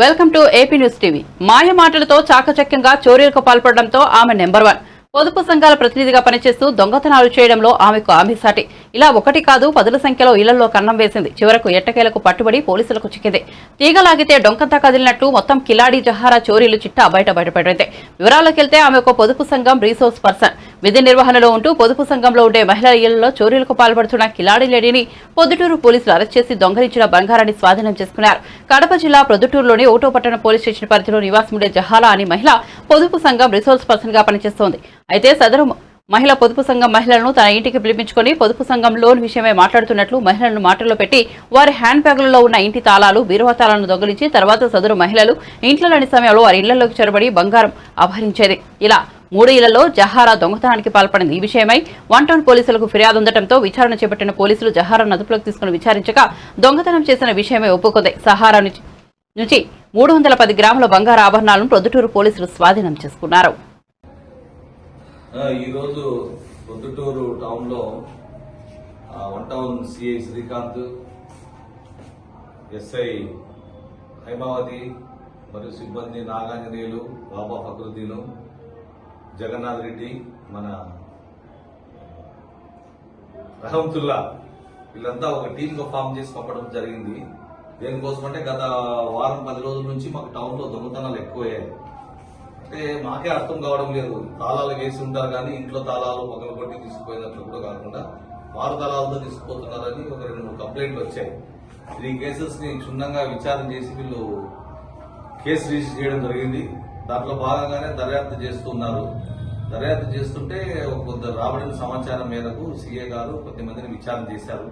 Welcome to AP news TV. మాయ మాటలతో చాకచక్యంగా చోరీలకు పాల్పడడంతో ఆమె నెంబర్ వన్. పొదుపు సంఘాల ప్రతినిధిగా పనిచేస్తూ దొంగతనాలు చేయడంలో ఆమెకు ఆమెసాటి. ఇలా ఒకటి కాదు పదుల సంఖ్యలో ఇళ్ళలో కన్నం వేసింది. చివరకు ఎట్టకేలకు పట్టుబడి పోలీసులకు చిక్కింది. తీగలాగితే డొంకంతా కదిలినట్టు మొత్తం కిలాడి జహారా చోరీలు చిట్టా బయట బయటపడింది. వివరాలకు వెళ్తే ఆమె ఒక పొదుపు సంఘం రీసోర్స్ పర్సన్. విధి నిర్వహణలో ఉంటూ పొదుపు సంఘంలో ఉండే మహిళల ఇళ్ళలో చోరీలకు పాల్పడుతున్న కిలాడి లేడీని పొద్దుటూరు పోలీసులు అరెస్ట్ చేసి దొంగలించిన బంగారాన్ని స్వాధీనం చేసుకున్నారు. కడప జిల్లా ప్రొద్దుటూరులోని ఓటో పట్టణ పోలీస్ స్టేషన్ పరిధిలో నివాసముండే జహాలా అనే మహిళ పొదుపు సంఘం రిసోర్స్ పర్సన్గా పనిచేస్తోంది. అయితే సదరు మహిళ పొదుపు సంఘం మహిళలను తన ఇంటికి పిలిపించుకొని పొదుపు సంఘం లోన్ విషయమై మాట్లాడుతున్నట్లు మహిళలను మాటల్లో పెట్టి వారి హ్యాండ్ బ్యాగులలో ఉన్న ఇంటి తాళాలు బీరువా తాళాలను దొంగిలించి తర్వాత సదరు మహిళలు ఇంట్లోని సమయంలో వారి ఇళ్ళలోకి చొరబడి బంగారం అపహరించేది. ఇలా మూడు ఇళ్ళలో జహారా దొంగతనానికి పాల్పడింది. ఈ విషయమై వన్ టౌన్ పోలీసులకు ఫిర్యాదు ఉండటంతో విచారణ చేపట్టిన పోలీసులు జహారాను అదుపులోకి తీసుకుని విచారించగా దొంగతనం చేసిన విషయమై ఒప్పుకుంది. సహారా నుంచి మూడు వందల పది గ్రాముల బంగారు ఆభరణాలను ప్రొద్దుటూరు పోలీసులు స్వాధీనం చేసుకున్నారు. ఈరోజు ప్రొద్దుటూరు టౌన్లో one town CI Srikanth SI Haimavathi మరియు సిబ్బంది నాగాంజనేయులు బాబా ఫక్రుద్దీను జగన్నాథ్ రెడ్డి మన రహంతుల్లా. వీళ్ళంతా ఒక టీంగా ఫామ్ చేసి పంపడం జరిగింది. దేనికోసం అంటే గత వారం పది రోజుల నుంచి మాకు టౌన్లో దొంగతనాలు ఎక్కువయ్యాయి. అంటే మాకే అర్థం కావడం లేదు. తాళాలు వేసి ఉంటారు కానీ ఇంట్లో తాళాలు పగల కొట్టి తీసుకుపోయినట్లు కూడా కాకుండా వారు తాళాలతో తీసుకుపోతున్నారని ఒక రెండు మూడు కంప్లైంట్లు వచ్చాయి. త్రీ కేసెస్ని క్షుణ్ణంగా విచారణ చేసి వీళ్ళు కేసు రిజిస్టర్ చేయడం జరిగింది. దాంట్లో భాగంగానే దర్యాప్తు చేస్తున్నారు దర్యాప్తు చేస్తుంటే కొంత రాబడిన సమాచారం మేరకు సీఏ గారు కొద్దిమందిని విచారణ చేశారు.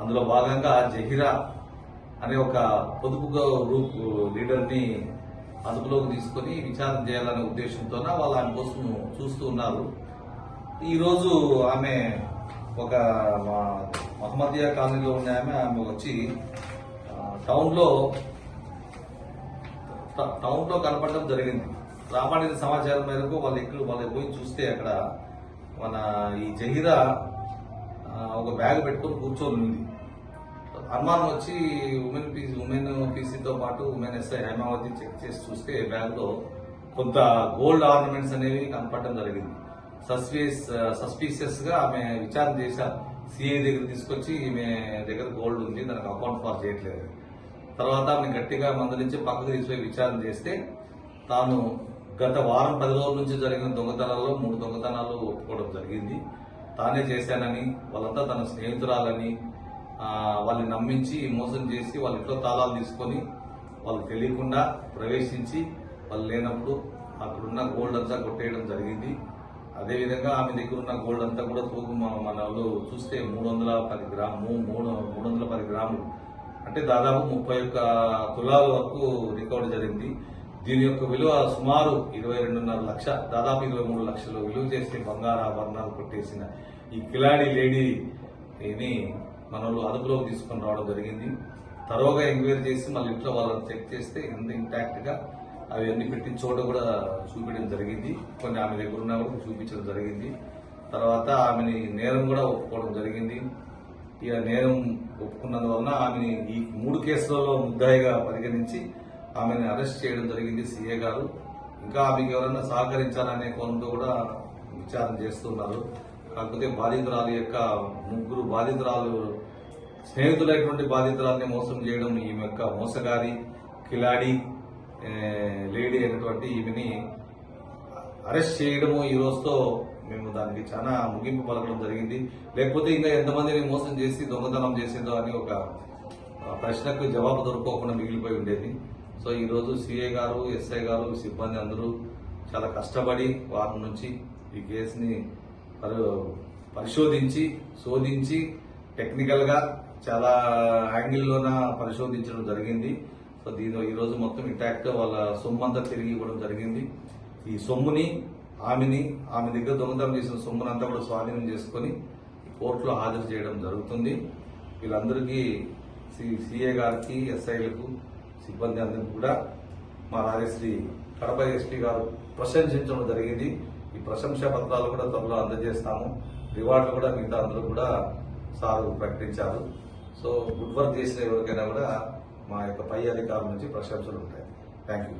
అందులో భాగంగా జహీరా అనే ఒక పొదుపు గ్రూప్ లీడర్ని అదుపులోకి తీసుకొని విచారణ చేయాలనే ఉద్దేశంతో వాళ్ళు ఆమె కోసం చూస్తూ ఉన్నారు. ఈరోజు ఆమె ఒక మా మహమ్మదియా కాలనీలో ఉన్న ఆమె ఆమె వచ్చి టౌన్లో టౌన్లో ట- కనపడడం జరిగింది. రాబడిన సమాచారం మేరకు వాళ్ళు ఎక్కడ వాళ్ళు పోయి చూస్తే అక్కడ మన ఈ జహీరా ఒక బ్యాగ్ పెట్టుకొని కూర్చొని ఉంది. అనుమానం వచ్చి ఉమెన్ పీసీ ఉమెన్ పీసీతో పాటు ఉమెన్ ఎస్ఐ హైమావతి చెక్ చేసి చూస్తే బ్యాగ్లో కొంత గోల్డ్ ఆర్నమెంట్స్ అనేవి కనపడడం జరిగింది. సస్పీస్ సస్పీషియస్గా ఆమె విచారణ చేశారు. సిఐ దగ్గర తీసుకొచ్చి ఈమె దగ్గర గోల్డ్ ఉంది దానికి అకౌంట్ ఫార్ చేయట్లేదు. తర్వాత ఆమె గట్టిగా మందలించి పక్కకు తీసుకుపోయి విచారణ చేస్తే తాను గత వారం పది రోజుల నుంచి జరిగిన దొంగతనాల్లో మూడు దొంగతనాలు ఒప్పుకోవడం జరిగింది. తానే చేశానని వాళ్ళంతా తన స్నేహితురాలని వాళ్ళని నమ్మించి మోసం చేసి వాళ్ళ ఇంట్లో తాళాలు తీసుకొని వాళ్ళకి తెలియకుండా ప్రవేశించి వాళ్ళు లేనప్పుడు అక్కడున్న గోల్డ్ అంతా కొట్టేయడం జరిగింది. అదేవిధంగా ఆమె దగ్గర ఉన్న గోల్డ్ అంతా కూడా తూకు మన వాళ్ళు చూస్తే మూడు వందల పది గ్రాము మూడు మూడు వందల పది గ్రాములు అంటే దాదాపు ముప్పై ఒక్క తులాల వరకు రికవరీ జరిగింది. దీని యొక్క విలువ సుమారు ఇరవై రెండున్నర లక్ష దాదాపు ఇరవై మూడు లక్షలు విలువ చేసే బంగారు ఆభరణాలు కొట్టేసిన ఈ కిలాడి లేడీని మనల్ని అదుపులోకి తీసుకొని రావడం జరిగింది. తరోగా ఎంక్వైరీ చేసి మళ్ళీ ఇంట్లో వాళ్ళని చెక్ చేస్తే ఎంత ఇంటాక్ట్గా అవి అన్ని పెట్టిన చోట కూడా చూపించడం జరిగింది. కొన్ని ఆమె దగ్గర ఉన్నా కూడా చూపించడం జరిగింది. తర్వాత ఆమెని నేరం కూడా ఒప్పుకోవడం జరిగింది. ఇక నేరం ఒప్పుకున్నందువలన ఆమెని ఈ మూడు కేసులలో ముద్దాయిగా పరిగణించి ఆమెను అరెస్ట్ చేయడం జరిగింది సీఏ గారు. ఇంకా ఆమెకి ఎవరైనా సహకరించాలనే కోణంతో కూడా విచారణ చేస్తున్నారు. కాకపోతే బాధితురాలు యొక్క ముగ్గురు బాధితురాలు స్నేహితులైనటువంటి బాధితురాల్ని మోసం చేయడం ఈమె యొక్క మోసగారి కిలాడి లేడీ అయినటువంటి ఈమెని అరెస్ట్ చేయడము ఈ రోజుతో మేము దానికి చాలా ముగింపు పలకడం జరిగింది. లేకపోతే ఇంకా ఎంతమందిని మోసం చేసి దొంగతనం చేసిందో అని ఒక ప్రశ్నకు జవాబు దొరకకుండా మిగిలిపోయి ఉండేది. సో ఈరోజు రోజు సిఐ గారు ఎస్ఐ గారు సిబ్బంది అందరూ చాలా కష్టపడి వారి నుంచి ఈ కేసుని పరిశోధించి శోధించి టెక్నికల్గా చాలా యాంగిల్లోన పరిశోధించడం జరిగింది. సో దీని ఈరోజు మొత్తం ఇంటాక్ట్ వాళ్ళ సొమ్ము అంతా తిరిగి ఇవ్వడం జరిగింది. ఈ సొమ్ముని ఆమెని ఆమె దగ్గర దొంగతనం చేసిన సొమ్మునంతా కూడా స్వాధీనం చేసుకొని కోర్టులో హాజరు చేయడం జరుగుతుంది. వీళ్ళందరికీ సిఏ గారికి ఎస్ఐలకు సిబ్బంది అందరికీ కూడా మా రాజశ్రీ కడప ఎస్పీ గారు ప్రశంసించడం జరిగింది. ఈ ప్రశంసా పత్రాలు కూడా త్వరలో అందజేస్తాము. రివార్డులు కూడా మిగతా అందరూ కూడా సారు ప్రకటించారు. సో గుడ్ వర్క్ చేసిన ఎవరికైనా కూడా మా యొక్క పై అధికారుల నుంచి ప్రశంసలు ఉంటాయి. Thank you